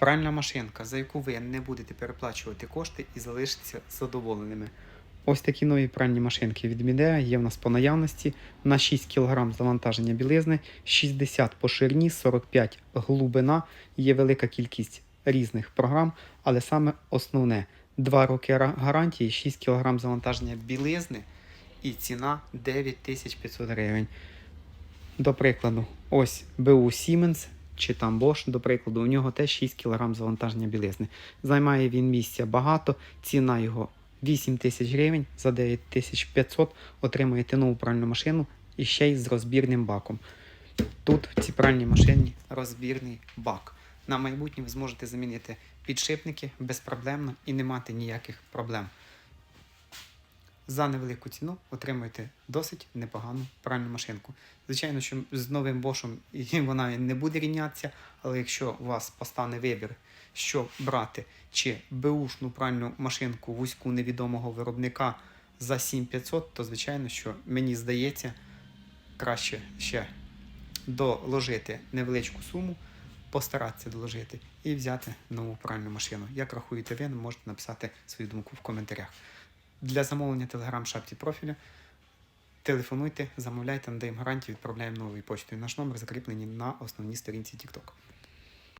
Пральна машинка, за яку ви не будете переплачувати кошти і залишитеся задоволеними. Ось такі нові пральні машинки від Midea є в нас по наявності на 6 кг завантаження білизни, 60 по ширині, 45 глибина. Є велика кількість різних програм, але саме основне 2 роки гарантії, 6 кг завантаження білизни і ціна 9500 гривень. До прикладу, ось БУ Siemens чи там Bosch, до прикладу, у нього теж 6 кг завантаження білизни. Займає він місця багато, ціна його 8 тисяч гривень, за 9500 отримаєте нову пральну машину і ще й з розбірним баком. Тут в цій пральній машині розбірний бак. На майбутнє ви зможете замінити підшипники безпроблемно і не мати ніяких проблем. За невелику ціну отримуєте досить непогану пральну машинку. Звичайно, що з новим бошем вона не буде рівнятися, але якщо у вас постане вибір, що брати, чи беушну пральну машинку вузьку невідомого виробника за 7500, то звичайно, що мені здається, краще ще доложити невеличку суму, постаратися доложити і взяти нову пральну машину. Як рахуєте ви, можете написати свою думку в коментарях. Для замовлення телеграм шапті профілю телефонуйте, замовляйте, надаємо гарантію, відправляємо новою почтою. Наш номер закріплений на основній сторінці TikTok.